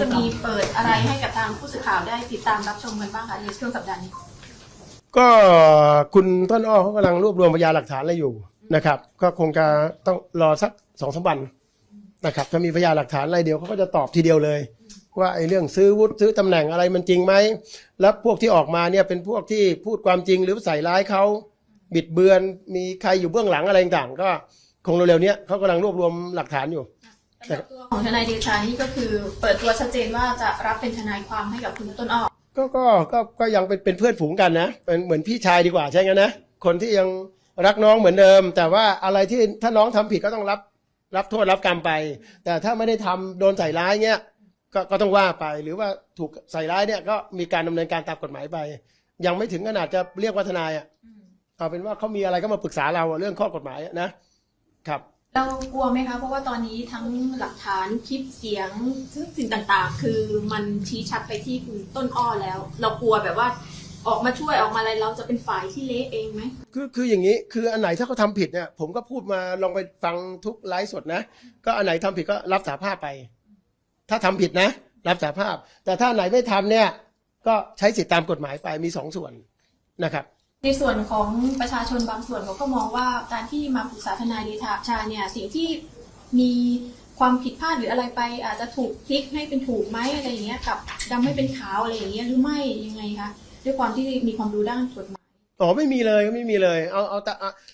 จะมีเปิดอะไรให้กับทางผู้สื่อข่าวได้ติดตามรับชมกันบ้างคะในช่วงสัปดาห์นี้ ก็คุณต้นอ้อเขากำลังรวบรวมพยานหลักฐานอะไรอยู่นะครับ ก็คงจะต้องรอสักสองสามวันนะครับถ้ามีพยานหลักฐานอะไรเดียวเขาก็จะตอบทีเดียวเลย ว่าไอ้เรื่องซื้อวุฒิซื้อตำแหน่งอะไรมันจริงไหมแล้วพวกที่ออกมาเนี่ยเป็นพวกที่พูดความจริงหรือใส่ร้ายเขาบิดเบือนมีใครอยู่เบื้องหลังอะไรต่างๆก็คงเร็วๆเนี้ยเขากำลังรวบรวมหลักฐานอยู่ สำหรับตัวของทนายเดชานี่ก็คือ เปิดตัวชัดเจนว่าจะรับเป็นทนายความให้กับคุณต้นอ้อก็ก็ก็ก็ยังเป็นเป็นเพื่อนฝูงกันนะเป็นเหมือนพี่ชายดีกว่าใช่ไหมนะคนที่ยังรักน้องเหมือนเดิม แต่ว่าอะไรที่ถ้าน้องทำผิดก็ต้องรับ รับโทษรับกรรมไป แต่ถ้าไม่ได้ทำโดนใส่ร้ายเงี้ยก็ก็ต้องว่าไปหรือว่าถูกใส่ร้ายเนี่ยก็มีการดำเนินการตามกฎหมายไป ยังไม่ถึงขนาดจะเรียกว่าทนายอะเอาเป็นว่าเขามีอะไรก็มาปรึกษาเราอะเรื่องข้อกฎหมายอะนะครับ เรากลัวไหมคะ เพราะว่าตอนนี้ทั้งหลักฐานคลิปเสียงซึ่งสิ่งต่างๆ คือมันชี้ชัดไปที่คุณต้นอ้อแล้ว เรากลัวแบบว่าออกมาช่วยออกมาอะไรเราจะเป็นฝ่ายที่เละเองไหมคือคืออย่างนี้คืออันไหนถ้าเขาทำผิดเนี่ยผมก็พูดมาลองไปฟังทุกไลฟ์สดนะ ก็อันไหนทำผิดก็รับสาภาพไป ถ้าทำผิดนะ รับสาภาพ แต่ถ้าอันไหนไม่ทำเนี่ย ก็ใช้สิทธิตามกฎหมายไปมีสองส่วนนะครับ ในส่วนของประชาชนบางส่วนเขาก็มองว่าการที่มาปรึกษาทนายเดชาเนี่ยสิ่งที่มีความผิดพลาดหรืออะไรไป อาจจะถูกพลิกให้เป็นถูกไหมอะไรอย่างเงี้ยกับดำให้เป็นขาวอะไรอย่างเงี้ยหรือไม่ยังไงคะด้วยความที่มีความรู้ด้านกฎหมายอ๋อไม่มีเลยไม่มีเลย เอาเอาแต่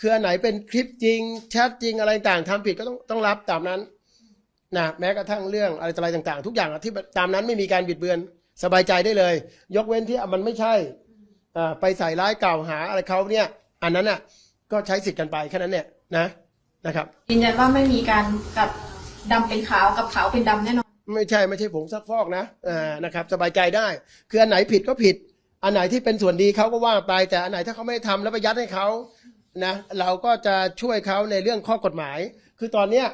คืออันไหนเป็นคลิปจริงแชทจริงอะไรต่างทำผิดก็ต้องต้องรับตามนั้นนะแม้กระทั่งเรื่องอะไรต่อะไรต่างๆ ทุกอย่างที่ตามนั้นไม่มีการบิดเบือนสบายใจได้เลย ยกเว้นที่มันไม่ใช่ ไปใส่ร้ายกล่าวหาอะไรเขาเนี่ยอันนั้นอะก็ใช้สิทธิ์กันไปแค่นั้นเนี่ยนะนะครับยืนยันว่าไม่มีการกับดำเป็นขาวกับขาวเป็นดำแน่นอน ไม่ใช่ไม่ใช่ผงซักฟอกนะอ่านะครับ สบายใจได้ คืออันไหนผิดก็ผิด อันไหนที่เป็นส่วนดีเขาก็ว่าไปแต่อันไหนถ้าเขาไม่ได้ทำแล้วไปยัดให้เขานะเราก็จะช่วยเขาในเรื่องข้อกฎหมาย คือตอนเนี้ย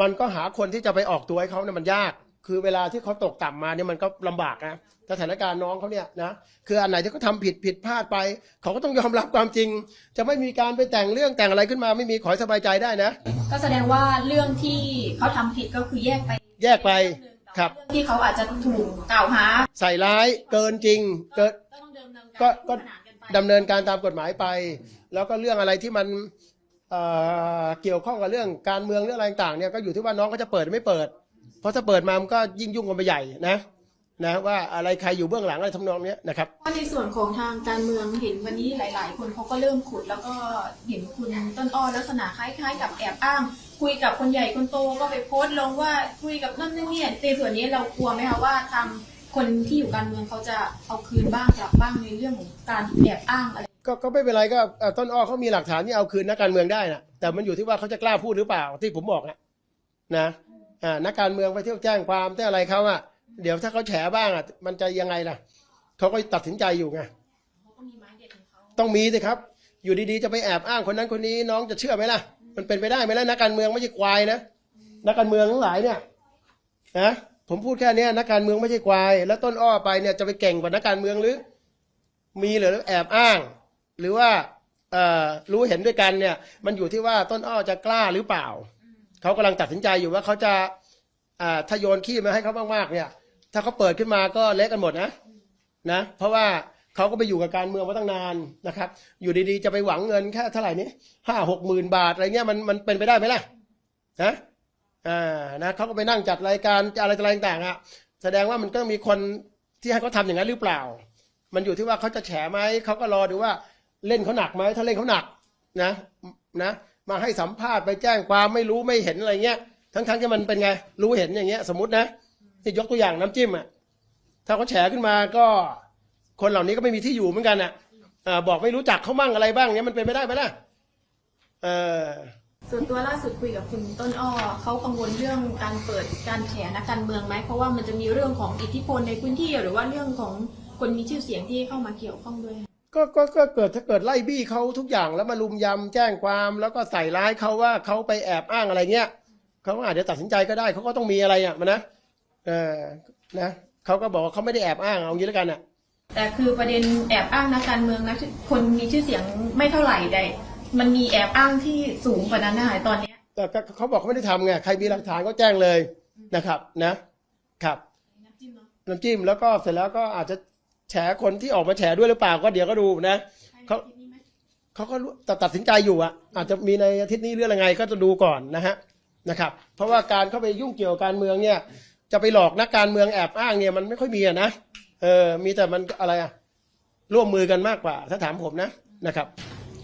มันก็หาคนที่จะไปออกตัวให้เขาเนี่ยมันยาก คือเวลาที่เขาตกต่ำมาเนี่ยมันก็ลำบากนะสถานการณ์น้องเขาเนี่ยนะคืออันไหนที่เขาทำผิดผิดพลาดไป เขาก็ต้องยอมรับความจริง จะไม่มีการไปแต่งเรื่องแต่งอะไรขึ้นมาไม่มีขอให้สบายใจได้นะ ก็แสดงว่าเรื่องที่เขาทำผิดก็คือแยกไปแยกไปครับ เรื่องที่เขาอาจจะถูกกล่าวหาใส่ร้ายเกินจริงเกิน ก็ต้องเดิมเนินก็การก็ คู่ขนานกันไปดำเนินการตามกฎหมายไป แล้วก็เรื่องอะไรที่มันเอ่อเกี่ยวข้องกับเรื่องการเมืองเรื่องอะไรต่างๆเนี่ยก็อยู่ที่ว่าน้องเขาจะเปิดหรือไม่เปิด เพราะถ้าเปิดมามันก็ยิ่งยุ่งกันไปใหญ่นะนะว่าอะไรใครอยู่เบื้องหลังอะไรทำนองเนี้ยนะครับว่าในส่วนของทางการเมืองเห็นวันนี้หลาย ๆ คนเขาก็เริ่มขุด แล้วก็เห็นคุณต้นอ้อลักษณะคล้าย ๆ กับแอบอ้าง คุยกับคนใหญ่คนโตก็ไปโพสต์ลงว่าคุยกับนั่นนี่เนี่ยในส่วนนี้เรากลัวไหมคะว่าทางคนที่อยู่การเมืองเขาจะเอาคืนบ้างกลับบ้างในเรื่องของการแอบอ้างอะไรก็ก็ไม่เป็นไรก็เอ่อต้นอ้อเขามีหลักฐานที่เอาคืนนักการเมืองได้นะแต่มันอยู่ที่ว่าเขาจะกล้าพูดหรือเปล่าที่ผมบอกนะนะอ่า นักการเมืองไปเที่ยวแจ้งความแต่อะไรเขาอะเดี๋ยวถ้าเขาแฉบ้างอะมันจะยังไงล่ะเขาก็ตัดสินใจอยู่ไงเขาก็มีไม้เด็ดของเขาต้องมีสิครับ อยู่ดีๆจะไปแอบอ้างคนนั้นคนนี้น้องจะเชื่อไหมล่ะ มันเป็นไปได้ไหมล่ะนักการเมืองไม่ใช่ควายนะนักการเมืองทั้งหลายเนี่ยนะผมพูดแค่เนี้ยนักการเมืองไม่ใช่ควาย แล้วต้นอ้อไปเนี่ยจะไปเก่งกว่านักการเมืองหรือ มีหรือแอบอ้าง หรือว่าเอ่อรู้เห็นด้วยกันเนี่ย มันอยู่ที่ว่าต้นอ้อจะกล้าหรือเปล่า เขากำลังตัดสินใจอยู่ว่าเขาจะอ่าถ้าโยนขี้มาให้เขามากๆเนี่ย ถ้าเขาเปิดขึ้นมาก็เละกันหมดนะนะ เพราะว่าเขาก็ไปอยู่กับการเมืองมาตั้งนานนะครับ อยู่ดีๆจะไปหวังเงินแค่เท่าไหร่นี้ห้าหกหมื่นบาทอะไรเงี้ยมันมันเป็นไปได้ไหมล่ะนะอ่านะเขาก็ไปนั่งจัดรายการอะไรอะไรต่างๆอะแสดงว่ามันก็มีคนที่ให้เขาทำอย่างนั้นหรือเปล่า มันอยู่ที่ว่าเขาจะแฉไหมเขาก็รอดูว่าเล่นเขาหนักไหมถ้าเล่นเขาหนักนะนะ มาให้สัมภาษณ์ไปแจ้งความไม่รู้ไม่เห็นอะไรเงี้ย ทั้งๆที่มันเป็นไง รู้เห็นอย่างเงี้ย สมมตินะที่ยกตัวอย่างน้ำจิ้มอะถ้าเขาแฉขึ้นมาก็ คนเหล่านี้ก็ไม่มีที่อยู่เหมือนกันอะอ่าบอกไม่รู้จักเขามั่งอะไรบ้างเนี้ยมันเป็นไปได้ไหมล่ะเออส่วนตัวล่าสุดคุยกับคุณต้นอ้อเขากังวลเรื่องการเปิดการแฉนักการเมืองไหมเพราะว่ามันจะมีเรื่องของอิทธิพลในพื้นที่หรือว่าเรื่องของคนมีชื่อเสียงที่เข้ามาเกี่ยวข้องด้วย ก็ก็ก็เกิดถ้าเกิดไล่บี้เขาทุกอย่างแล้วมาลุมยำแจ้งความ แล้วก็ใส่ร้ายเขาว่าเขาไปแอบอ้างอะไรเงี้ยเขาก็อาจจะตัดสินใจก็ได้เขาก็ต้องมีอะไรอะมันนะเออนะเขาก็บอกว่าเขาไม่ได้แอบอ้างเอางี้แล้วกันอะ แต่คือประเด็นแอบอ้างนักการเมืองนะคนมีชื่อเสียงไม่เท่าไหร่แต่มันมีแอบอ้างที่สูงกว่านั้นนะคะตอนเนี้ยแต่ก็เขาบอกเขาไม่ได้ทำไงใครมีหลักฐานก็แจ้งเลยนะครับ นะครับน้ำจิ้มแล้วก็เสร็จแล้วก็อาจจะ แฉคนที่ออกมาแฉด้วยหรือเปล่าก็เดี๋ยวก็ดูนะเขาเขาก็รู้แต่ตัดสินใจอยู่อะอาจจะมีในอาทิตย์นี้หรืออะไรไงก็จะดูก่อนนะฮะนะครับ เพราะว่าการเข้าไปยุ่งเกี่ยวกับการเมืองเนี่ย จะไปหลอกนักการเมืองแอบอ้างเนี่ยมันไม่ค่อยมีอะนะเออมีแต่มันอะไรอะร่วมมือกันมากกว่า ถ้าถามผมนะนะครับ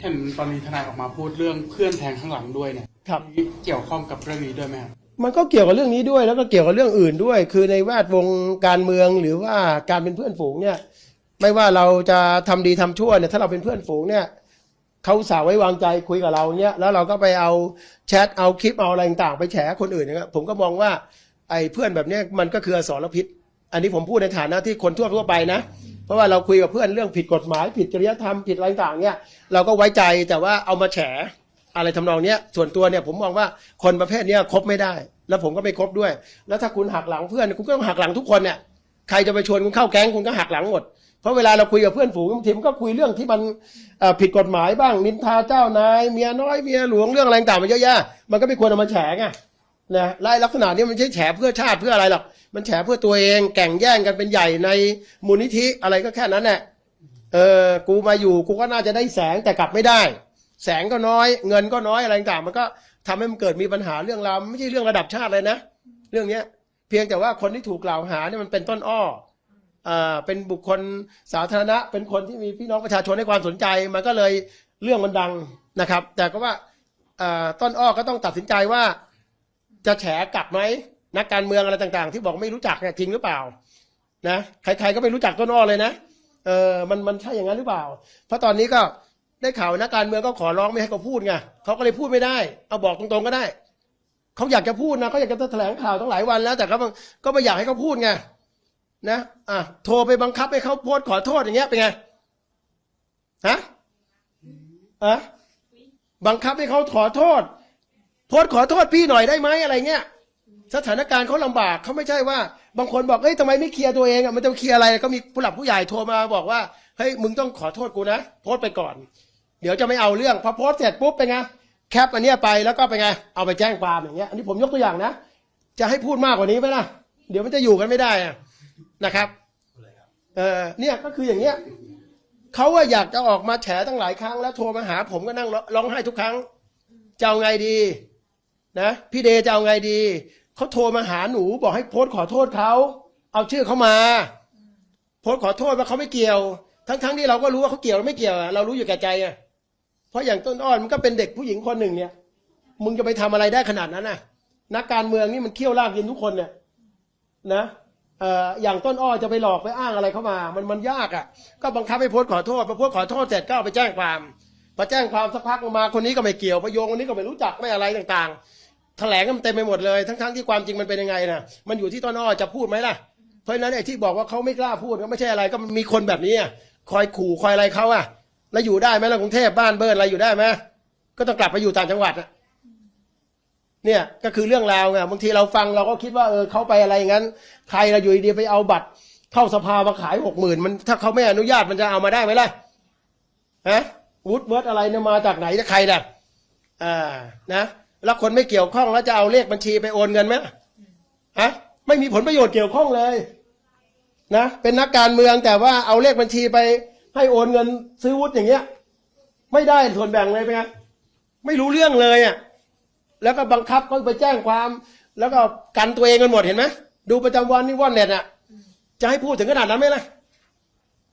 เห็นตอนนี้ทนายออกมาพูดเรื่องเพื่อนแทงข้างหลังด้วยเนี่ยครับนี่เกี่ยวข้องกับเรื่องนี้ด้วยไหมครับ มันก็เกี่ยวกับเรื่องนี้ด้วย แล้วก็เกี่ยวกับเรื่องอื่นด้วย คือในแวดวงการเมืองหรือว่าการเป็นเพื่อนฝูงเนี่ย ไม่ว่าเราจะทำดีทำชั่วเนี่ยถ้าเราเป็นเพื่อนฝูงเนี่ยเขาสาวไว้วางใจคุยกับเราเนี่ยแล้วเราก็ไปเอาแชทเอาคลิปเอาอะไรต่างไปแฉคนอื่นเนี่ยผมก็มองว่าไอ้เพื่อนแบบนี้มันก็คืออสรพิษ อันนี้ผมพูดในฐานะที่คนทั่วทั่วไปนะ เพราะว่าเราคุยกับเพื่อนเรื่องผิดกฎหมาย ผิดจริยธรรมผิดอะไรต่างเนี่ยเราก็ไว้ใจแต่ว่าเอามาแฉ อะไรทำนองเนี้ยส่วนตัวเนี่ยผมมองว่าคนประเภทเนี้ยคบไม่ได้ แล้วผมก็ไม่คบด้วย แล้วถ้าคุณหักหลังเพื่อนคุณก็ต้องหักหลังทุกคนเนี่ยใครจะไปชวนคุณเข้าแก๊งคุณก็หักหลังหมดเพราะเวลาเราคุยกับเพื่อนฝูงบางทีมันก็คุยเรื่องที่มันผิดกฎหมายบ้างนินทาเจ้านายเมียน้อยเมียหลวงเรื่องอะไรต่างๆมันเยอะแยะมันก็ไม่ควรเอามาแฉไงนะไล่ลักษณะนี้มันไม่ใช่แฉเพื่อชาติเพื่ออะไรหรอกมันแฉเพื่อตัวเองแข่งแย่งกันเป็นใหญ่ในมูลนิธิอะไรก็แค่นั้นแหละเออกูมาอยู่กูก็น่าจะได้แสงแต่กลับไม่ได้ แสงก็น้อย เงินก็น้อยอะไรต่างๆมันก็ทำให้มันเกิดมีปัญหาเรื่องราวไม่ใช่เรื่องระดับชาติเลยนะ เรื่องเนี้ย เพียงแต่ว่าคนที่ถูกกล่าวหาเนี่ยมันเป็นต้นอ้ออ่าเป็นบุคคลสาธารณะ เป็นคนที่มีพี่น้องประชาชนให้ความสนใจ มันก็เลยเรื่องมันดังนะครับ แต่ก็ว่าอ่าต้นอ้อก็ต้องตัดสินใจว่า จะแฉกลับไหมนักการเมืองอะไรต่าง ๆ ที่บอกไม่รู้จักเนี่ยจริงหรือเปล่านะใครๆก็ไม่รู้จักต้นอ้อเลยนะเออมันมันใช่อย่างนั้นหรือเปล่า เพราะตอนนี้ก็ ได้ข่าวนักการเมืองก็ขอร้องไม่ให้เขาพูดไงเขาก็เลยพูดไม่ได้ เอาบอกตรงๆก็ได้เขาอยากจะพูดนะเขาอยากจะแถลงข่าวตั้งหลายวันแล้ว แต่เขาก็ไม่อยากให้เขาพูดไงนะอะโทรไปบังคับให้เขาโพสขอโทษอย่างเงี้ยเป็นไงฮะอะบังคับให้เขาขอโทษ โพสขอโทษพี่หน่อยได้ไหมอะไรเงี้ยสถานการณ์เขาลำบากเขาไม่ใช่ว่า บางคนบอกเฮ้ยทำไมไม่เคลียร์ตัวเองอะมันจะเคลียร์อะไรก็มีผู้หลักผู้ใหญ่โทรมาบอกว่าเฮ้ยมึงต้องขอโทษกูนะโพสไปก่อน เดี๋ยวจะไม่เอาเรื่องพอโพสต์เสร็จปุ๊บเป็นไงแคปอันเนี้ยไปแล้วก็เป็นไงเอาไปแจ้งความอย่างเงี้ยอันนี้ผมยกตัวอย่างนะ จะให้พูดมากกว่านี้ไหมล่ะ เดี๋ยวมันจะอยู่กันไม่ได้อะนะครับเออเนี่ยก็คืออย่างเงี้ยเขาว่าอยากจะออกมาแฉตั้งหลายครั้งแล้วโทรมาหา ผมก็นั่งร้องไห้ทุกครั้งจะเอาไงดีนะพี่เดจะเอาไงดีเขาโทรมาหาหนูบอกให้โพสขอโทษเขาเอาชื่อเขามา โพสขอโทษว่าเขาไม่เกี่ยว ทั้งๆที่เราก็รู้ว่าเขาเกี่ยวหรือไม่เกี่ยว เรารู้อยู่แก่ใจอะ เพราะอย่างต้นอ้อนมันก็เป็นเด็กผู้หญิงคนหนึ่งเนี่ย มึงจะไปทำอะไรได้ขนาดนั้นน่ะ นักการเมืองนี่มันเคี่ยวลากกินทุกคนเนี่ยนะเอ่ออย่างต้นอ้อจะไปหลอกไปอ้างอะไรเข้ามา มันมันยากอะ ก็บังคับให้โพสต์ขอโทษพอโพสต์ขอโทษเสร็จก็เอาไปแจ้งความพอแจ้งความสักพักมาคนนี้ก็ไม่เกี่ยวพอโยงคนนี้ก็ไม่รู้จักไม่อะไรต่างๆ แถลงกันเต็มไปหมดเลย ทั้งๆที่ความจริงมันเป็นยังไงนะมันอยู่ที่ต้นอ้อจะพูดไหมล่ะ เพราะฉะนั้นไอ้ที่บอกว่าเขาไม่กล้าพูดก็ไม่ใช่อะไรก็มีคนแบบนี้คอยขู่คอยอะไรเขาอะ แล้วอยู่ได้ไหมล่ะกรุงเทพบ้านเบิร์นอะไรอยู่ได้ไหมก็ต้องกลับไปอยู่ต่างจังหวัดอะเนี่ยก็คือเรื่องราวไงบางทีเราฟังเราก็คิดว่าเออเขาไปอะไรอย่างนั้นใครเราอยู่ดีไปเอาบัตรเข้าสภามาขายหกหมื่นมันถ้าเขาไม่อนุญาตมันจะเอามาได้ไหมล่ะฮะวุฒิเวิร์ดอะไรเนี่ยมาจากไหนจะใครล่ะอ่านะแล้วคนไม่เกี่ยวข้องแล้วจะเอาเลขบัญชีไปโอนเงินไหมฮะไม่มีผลประโยชน์เกี่ยวข้องเลย นะ เป็นนักการเมืองแต่ว่าเอาเลขบัญชีไป ให้โอนเงินซื้อวุฒิอย่างเงี้ย ไม่ได้ส่วนแบ่งเลยเป็นไงไม่รู้เรื่องเลยอะแล้วก็บังคับเขาไปแจ้งความ แล้วก็กันตัวเองกันหมดเห็นไหมดูประจำวันนี่ว่อนเน็ตอะจะให้พูดถึงขนาดนั้นไหมล่ะ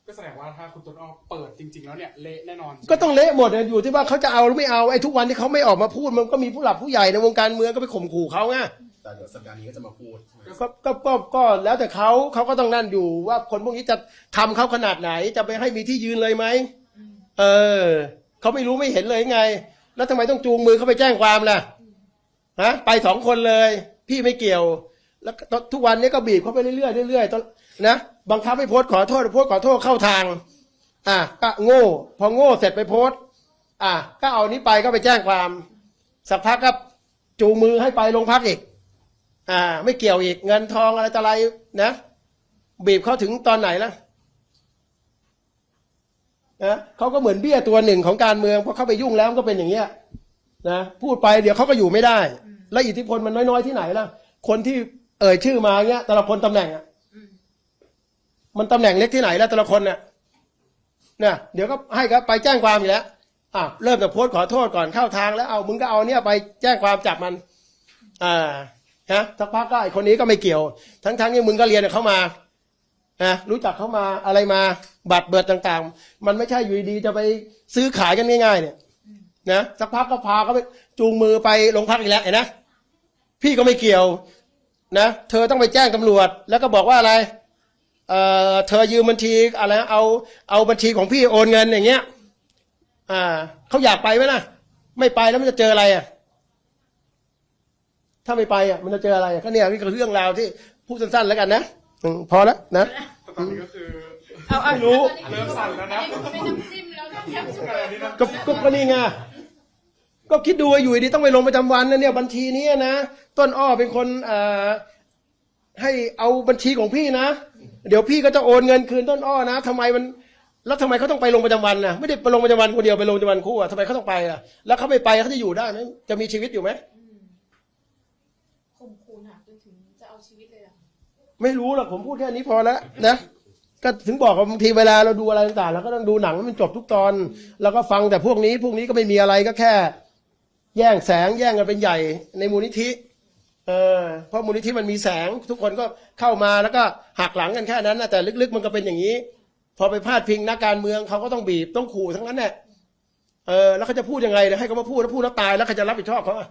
ก็แสดงว่าถ้าคุณต้นอ้อเปิดจริง ๆ แล้วเนี่ยเละแน่นอน ก็ต้องเละหมดอะอยู่ที่ว่าเขาจะเอาหรือไม่เอาไอ้ทุกวันที่เขาไม่ออกมาพูดมันก็มีผู้หลักผู้ใหญ่ในวงการเมืองก็ไปข่มขู่เขาไง แต่เดี๋ยวสัปดาห์นี้ก็จะมาพูดใช่ไหมก็ก็ก็ก็แล้วแต่เขาเขาก็ต้องนั่นอยู่ว่าคนพวกนี้จะทำเขาขนาดไหน จะไปให้มีที่ยืนเลยไหมเออเขาไม่รู้ไม่เห็นเลยไง แล้วทำไมต้องจูงมือเขาไปแจ้งความล่ะฮะไปสองคนเลย พี่ไม่เกี่ยว แล้วก็ทุกวันนี้ก็บีบเขาไปเรื่อยๆเรื่อยๆตอนนะบังคับให้โพสต์ขอโทษโพสต์ขอโทษเข้าทาง อะก็โง่ พอโง่เสร็จไปโพสต์ อะก็เอานี้ไปก็ไปแจ้งความ สักพักก็จูงมือให้ไปโรงพักอีก อ่า ไม่เกี่ยวอีกเงินทองอะไรต่ออะไรนะ บีบเขาถึงตอนไหนล่ะนะเขาก็เหมือนเบี้ยตัวหนึ่งของการเมืองพอเข้าไปยุ่งแล้วมันก็เป็นอย่างเงี้ยนะพูดไปเดี๋ยวเขาก็อยู่ไม่ได้ แล้วอิทธิพลมันน้อยๆที่ไหนล่ะ คนที่เอ่ยชื่อมาเงี้ย แต่ละคนตำแหน่งอะมันตำแหน่งเล็กที่ไหนแล้วแต่ละคนเนี่ยเนี่ยเดี๋ยวก็ให้ก็ไปแจ้งความอีกแล้วอะเริ่มจากโพสต์ขอโทษก่อนเข้าทางแล้วเอามึงก็เอาเนี่ยไปแจ้งความจับมัน อ่า ฮะสักพักก็ไอคนนี้ก็ไม่เกี่ยว ทั้งๆที่มึงก็เรียนเขามานะรู้จักเขามาอะไรมาบัตรเบิดต่างๆ มันไม่ใช่อยู่ดีๆจะไปซื้อขายกันง่ายๆเนี่ยนะสักพักก็พาเขาไปจูงมือไปโรงพักอีกแล้วเห็นนะพี่ก็ไม่เกี่ยวนะเธอต้องไปแจ้งตำรวจ แล้วก็บอกว่าอะไรเอ่อเธอยืมบัญชีอะไรเอาเอาบัญชีของพี่โอนเงินอย่างเงี้ยอ่าเขาอยากไปไหมล่ะไม่ไปแล้วมันจะเจออะไรอะ ถ้าไม่ไปอะมันจะเจออะไรอะก็เนี่ยนี่คือเรื่องราวที่พูดสั้นๆแล้วกันนะอืมพอแล้วนะแต่ตอนนี้ก็คือ เอาเอาไม่รู้ เริ่มสั่นแล้วนะเป็นน้ำจิ้มแล้วก็แคปซูลแต่อันนี้นะ ก็ก็ก็นี่ไงก็คิดดูว่าอยู่ดีต้องไปลงประจำวันนะเนี่ยบัญชีนี้นะ ต้นอ้อเป็นคนเอ่อให้เอาบัญชีของพี่นะ เดี๋ยวพี่ก็จะโอนเงินคืนต้นอ้อนะทำไมมันแล้วทำไมเขาต้องไปลงประจำวันนะไม่ได้ไปลงประจำวันคนเดียวไปลงประจำวันคู่อะทำไมเขาต้องไปอะแล้วเขาไม่ไปเขาจะอยู่ได้ไหมจะมีชีวิตอยู่ไหมข่มขู่หนักจนถึงจะเอาชีวิตเลยอะ ไม่รู้หรอกผมพูดแค่นี้พอแล้วนะก็ถึงบอกว่าบางทีเวลาเราดูอะไรต่างๆเราก็ต้องดูหนังให้มันจบทุกตอน แล้วก็ฟังแต่พวกนี้ พวกนี้ก็ไม่มีอะไรก็แค่ แย่งแสงแย่งกันเป็นใหญ่ในมูลนิธิ เออเพราะมูลนิธิมันมีแสง ทุกคนก็เข้ามาแล้วก็หักหลังกันแค่นั้นนะแต่ลึกๆ มันก็เป็นอย่างนี้ พอไปพาดพิงนักการเมืองเขาก็ต้องบีบต้องขู่ทั้งนั้นแหละเออแล้วเขาจะพูดยังไงให้เขามาพูดแล้วพูดแล้วตายแล้วเขาจะรับผิดชอบเขาอะ